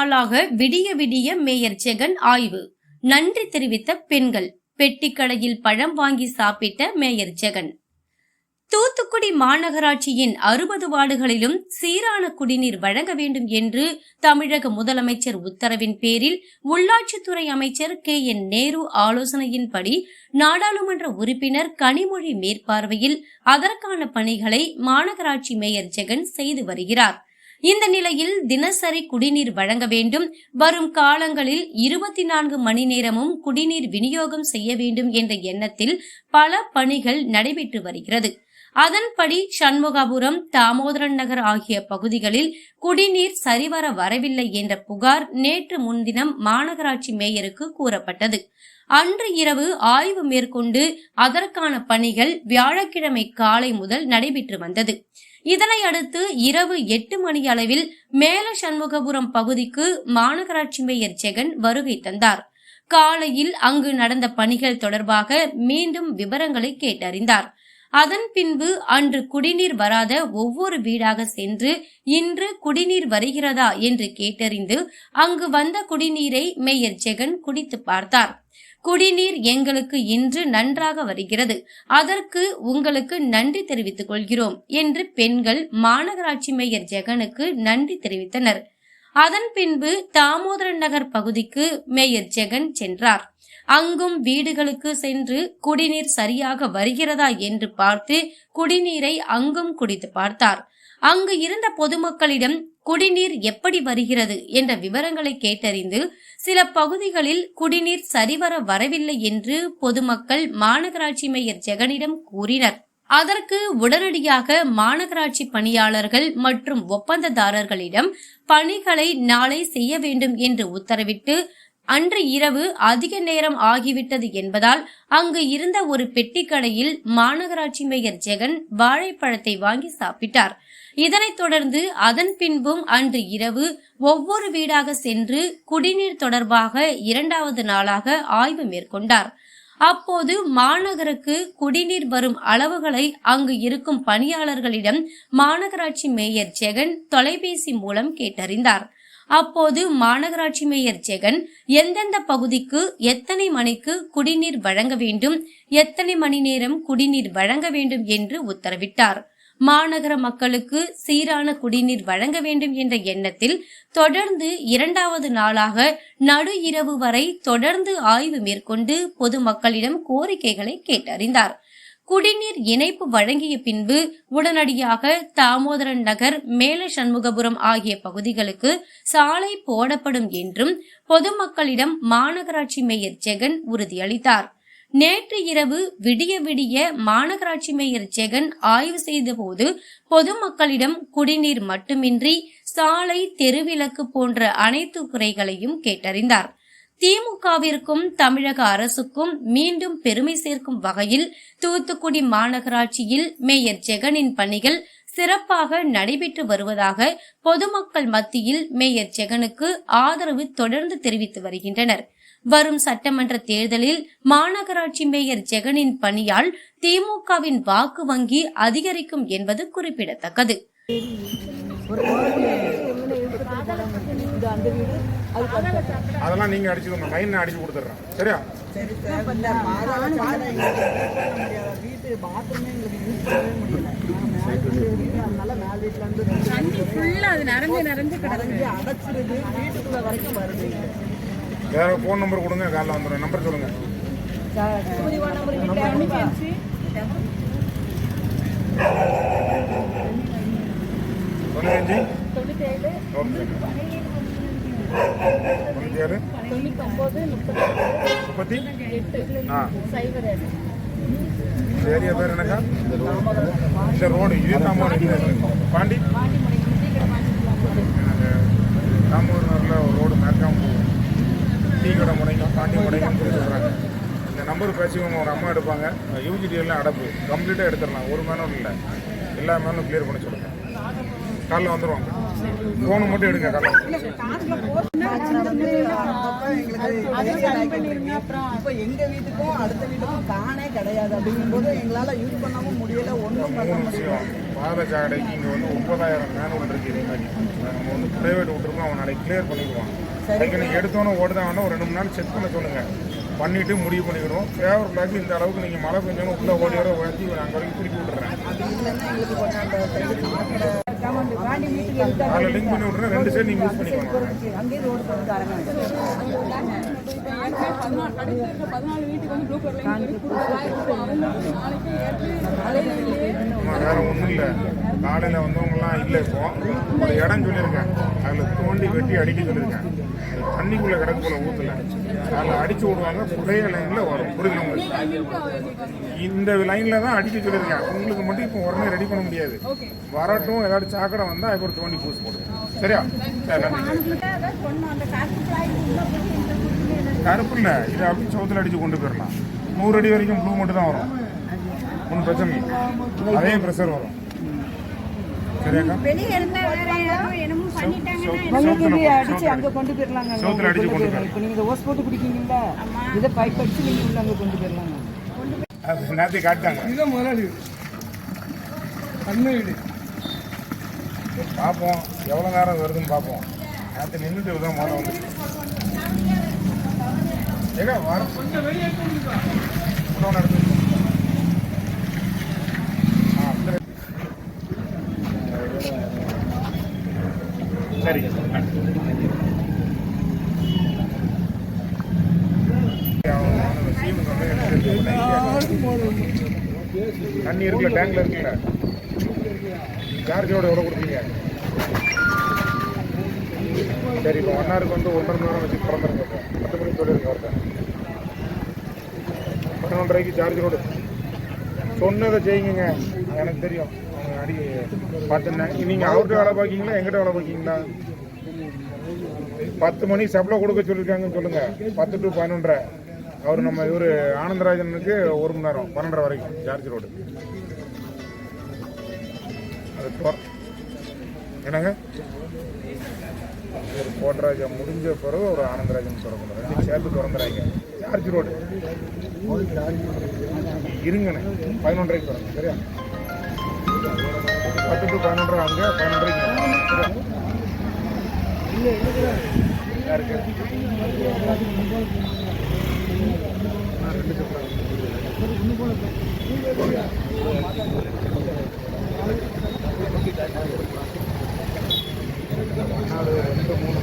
நாளாக விடிய விடிய மேயர் ஜெகன் ஆய்வு. நன்றி தெரிவித்த பெண்கள் பெட்டிக்கடையில் பழம் வாங்கி சாப்பிட்ட மேயர் ஜெகன். தூத்துக்குடி மாநகராட்சியின் அறுபது வார்டுகளிலும் சீரான குடிநீர் வழங்க வேண்டும் என்று தமிழக முதலமைச்சர் உத்தரவின் பேரில் உள்ளாட்சித்துறை அமைச்சர் கே. என். நேரு ஆலோசனையின்படி நாடாளுமன்ற உறுப்பினர் கனிமொழி மேற்பார்வையில் அதற்கான பணிகளை மாநகராட்சி மேயர் ஜெகன் செய்து வருகிறார். இந்த நிலையில் தினசரி குடிநீர் வழங்க வேண்டும். வரும் காலங்களில் இருபத்தி நான்கு மணி நேரமும் குடிநீர் விநியோகம் செய்ய வேண்டும் என்ற எண்ணத்தில் பல பணிகள் நடைபெற்று வருகிறது. அதன்படி சண்முகாபுரம் தாமோதரன் நகர் ஆகிய பகுதிகளில் குடிநீர் சரிவர வரவில்லை என்ற புகார் நேற்று முன்தினம் மாநகராட்சி மேயருக்கு கூறப்பட்டது. அன்று இரவு ஆய்வு மேற்கொண்டு அதற்கான பணிகள் வியாழக்கிழமை காலை முதல் நடைபெற்று வந்தது. இதனை அடுத்து இரவு எட்டு மணி அளவில் மேல சண்முகபுரம் பகுதிக்கு மாநகராட்சி மேயர் ஜெகன் வருகை தந்தார். காலையில் அங்கு நடந்த பணிகள் தொடர்பாக மீண்டும் விவரங்களை கேட்டறிந்தார். அதன் பின்பு அன்று குடிநீர் வராத ஒவ்வொரு வீடாக சென்று இன்று குடிநீர் வருகிறதா என்று கேட்டறிந்து அங்கு வந்த குடிநீரை மேயர் ஜெகன் குடித்து பார்த்தார். குடிநீர் எங்களுக்கு இன்று நன்றாக வருகிறது. அதற்கு உங்களுக்கு நன்றி தெரிவித்துக் கொள்கிறோம் என்று பெண்கள் மாநகராட்சி மேயர் ஜெகனுக்கு நன்றி தெரிவித்தனர். அதன் பின்பு தாமோதரன் நகர் பகுதிக்கு மேயர் ஜெகன் சென்றார். அங்கும் வீடுகளுக்கு சென்று குடிநீர் சரியாக வருகிறதா என்று பார்த்து குடிநீரை அங்கும் குடித்து பார்த்தார். அங்கு இருந்த பொதுமக்களிடம் குடிநீர் எப்படி வருகிறது என்ற விவரங்களை கேட்டறிந்து சில பகுதிகளில் குடிநீர் சரிவர வரவில்லை என்று பொதுமக்கள் மாநகராட்சி மேயர் ஜெகனிடம் கூறினர். அதற்கு உடனடியாக மாநகராட்சி பணியாளர்கள் மற்றும் ஒப்பந்ததாரர்களிடம் பணிகளை நாளை செய்ய வேண்டும் என்று உத்தரவிட்டு அன்று இரவு அதிக நேரம் ஆகிவிட்டது என்பதால் அங்கு இருந்த ஒரு பெட்டிக்கடையில் மாநகராட்சி மேயர் ஜெகன் வாழைப்பழத்தை வாங்கி சாப்பிட்டார். இதனைத் தொடர்ந்து அதன் பின்பும் அன்று இரவு ஒவ்வொரு வீடாக சென்று குடிநீர் தொடர்பாக இரண்டாவது நாளாக ஆய்வு மேற்கொண்டார். அப்போது மாநகருக்கு குடிநீர் வரும் அளவுகளை அங்கு இருக்கும் பணியாளர்களிடம் மாநகராட்சி மேயர் ஜெகன் தொலைபேசி மூலம் கேட்டறிந்தார். அப்போது மாநகராட்சி மேயர் ஜெகன் எந்தெந்த பகுதிக்கு எத்தனை மணிக்கு குடிநீர் வழங்க வேண்டும்? எத்தனை மணி நேரம் குடிநீர் வழங்க வேண்டும்? என்று உத்தரவிட்டார். மாநகர மக்களுக்கு சீரான குடிநீர் வழங்க வேண்டும் என்ற எண்ணத்தில் தொடர்ந்து இரண்டாவது நாளாக நடு இரவு வரை தொடர்ந்து ஆய்வு மேற்கொண்டு பொதுமக்களிடம் கோரிக்கைகளை கேட்டறிந்தார். குடிநீர் இணைப்பு வழங்கிய பின்பு உடனடியாக தாமோதரன் நகர் மேல சண்முகபுரம் ஆகிய பகுதிகளுக்கு சாலை போடப்படும் என்றும் பொதுமக்களிடம் மாநகராட்சி மேயர் ஜெகன் உறுதியளித்தார். நேற்று இரவு விடிய விடிய மாநகராட்சி மேயர் ஜெகன் ஆய்வு செய்தபோது பொதுமக்களிடம் குடிநீர் மட்டுமின்றி சாலை தெருவிளக்கு போன்ற அனைத்து குறைகளையும் கேட்டறிந்தார். திமுகவிற்கும் தமிழக அரசுக்கும் மீண்டும் பெருமை சேர்க்கும் வகையில் தூத்துக்குடி மாநகராட்சியில் மேயர் ஜெகனின் பணிகள் சிறப்பாக நடைபெற்று வருவதாக பொதுமக்கள் மத்தியில் மேயர் ஜெகனுக்கு ஆதரவு தொடர்ந்து தெரிவித்து வருகின்றனர். வரும் சட்டமன்ற தேர்தலில் மாநகராட்சி மேயர் ஜெகனின் பணியால் திமுகவின் வாக்கு வங்கி அதிகரிக்கும் என்பது குறிப்பிடத்தக்கது. அதெல்லாம் நீங்க அடிச்சுக்கோங்க. லைன் நான் அடிச்சு கொடுத்துட்றேன். சரியா? தண்ணி ஃபுல்லா அது நிறைஞ்சு நிறைஞ்சு கிடக்கு. அடைச்சிருது வீட்டுக்குள்ள வரைக்கும் வருது வேற ஃபோன் நம்பர் கொடுங்க காலைல வந்துடும் நம்பர் சொல்லுங்க. தொண்ணூத்தஞ்சு தொண்ணூற்றி ஏழு முப்பத்தி. ஆ. இந்த ஏரியா பேர் என்னக்கா? இந்த ரோடு இது தாமூர் பாண்டி. தாமூர் நகரில் ஒரு ரோடு மேற்காம போகும் டீ கடை முனைக்கும் பாண்டி முனைக்கும் சொல்லி சொல்கிறாங்க இந்த நம்பர் பேசிவங்க ஒரு அம்மா எடுப்பாங்க. யூஜிடி எல்லாம் அடப்பு. கம்ப்ளீட்டாக எடுத்துடலாம். ஒரு மேனும் இல்லை. எல்லா மேனும் கிளியர் பண்ணி சொல்லுங்கள் காலைல வந்துடுவாங்க ஃபோனை மட்டும் எடுங்க கலர் இப்போ எங்க வீட்டுக்கும் அடுத்த வீட்டுக்கும் காணே கிடையாது. அப்படிங்கும்போது எங்களால யூஸ் பண்ணவும் முடியல ஒன்றும் பண்ண மூணு பாத சாக்கடைக்கு இங்கே வந்து ஒன்பதாயிரம் மேனுவல் இருக்கு. இதே மாதிரி. நம்ம வந்து ப்ரைவேட் விட்டுருக்கோம் அவன் நாளைக்கு கிளியர் பண்ணிக்குவான் அதுக்கு நீங்கள் எடுத்தோன்னே ஓடுதான் வேணா ஒரு ரெண்டு மூணு நாள் செக் பண்ண சொல்லுங்க. பண்ணிட்டு முடிவு பண்ணிக்கணும் ஃபேவர் பிளாக் இந்த அளவுக்கு நீங்கள் மழை பெஞ்சோன்னு உள்ள ஓடி வர உயர்த்தி அங்கே வரைக்கும் திருப்பி விட்டுறேன். அதில் லிங்க் பண்ணி விட்றேன் ரெண்டு சைடு நீங்கள் யூஸ் பண்ணிக்கணும் அங்கேயே ரோடு பதினாலு வீட்டுக்கு வந்து ப்ளூ கலர் வேற ஒன்றும் இல்லை. காலையில் வந்தவங்கலாம் இல்லை இப்போ. ஒரு இடம் சொல்லியிருக்கேன். அதில் தோண்டி வெட்டி அடிக்க சொல்லியிருக்கேன். தண்ணிக்குள்ளே கிடக்கு போல ஊற்றல அதில் அடித்து விடுவாங்க புதைய லைனில் வரும். புரியுது உங்களுக்கு? இந்த லைனில் தான் அடிக்க சொல்லியிருக்கேன் உங்களுக்கு மட்டும் இப்போ உடனே ரெடி பண்ண முடியாது. வரட்டும் ஏதாச்சும் சாக்கடை வந்தால் அதுக்கு ஒரு தோண்டி பூசி போடுங்க. சரியா? சரி கருப்பு இல்லை. இதை அப்படி சவுத்தில் அடித்து கொண்டு போயிடலாம். நூறு அடி வரைக்கும் ப்ளூ மட்டும் தான் வரும். ஒன்றும் பிரச்சனை இல்லை. அதே ப்ரெஷர் வரும். வெளியே இருந்தா வேற என்னமோ பண்ணிட்டாங்கன்னா அடிச்சு அங்க கொண்டு போயிடலாங்க. இப்போ நீங்க ஓஸ் போட்டு பிடிக்கீங்கல்ல இதை பைப் அடிச்சு நீங்க உள்ள அங்க கொண்டு போயிடலாங்க அது நேரத்தை காட்டாங்க இதுதான் முதலாளி. வீடு பார்ப்போம் எவ்வளோ நேரம் வருதுன்னு பார்ப்போம் நேரத்தை நின்றுட்டு தான் முதல்ல வந்து. ஏங்க வர கொஞ்சம் வெளியே எடுத்து ஆ சரி தண்ணி இருக்குல்ல டேங்க்ல இருக்குல்ல சார்ஜோட எவ்வளோ கொடுத்தீங்க சரி இப்போ ஒன் ஹவருக்கு வந்து ஒன்றரை மணி நேரம் வச்சு பிறந்திருங்க இப்போ பத்து மணிக்கு சொல்லிருங்க ஒருத்தன் பதினொன்றரைக்கு சார்ஜ் ரோடு சொன்னதை செய்யுங்க எனக்கு தெரியும். முன்னாடி அடி நீங்கள் அவர்கிட்ட வேலை பார்க்கீங்களா? எங்கிட்ட வேலை பார்க்கீங்களா? பத்து மணி சப்ளை கொடுக்க சொல்லியிருக்காங்கன்னு சொல்லுங்கள் பத்து டு பதினொன்றரை. அவர் நம்ம இவர் ஆனந்தராஜனுக்கு ஒரு மணி நேரம் பன்னெண்டரை வரைக்கும் சார்ஜ் ரோடு அது தொ- என்னங்க? ஒரு கோட்டராஜா முடிஞ்ச பிறகு ஒரு ஆனந்தராஜன் திறக்கணும் ரெண்டு சேர்த்து திறந்துறாங்க. Charge road இருங்கண்ணே. பதினொன்றரைக்கு திறங்க சரியா? பத்து டு பன்னெண்டு ரூபா அங்கே பன்னெண்டு நாலு ரெண்டு மூணு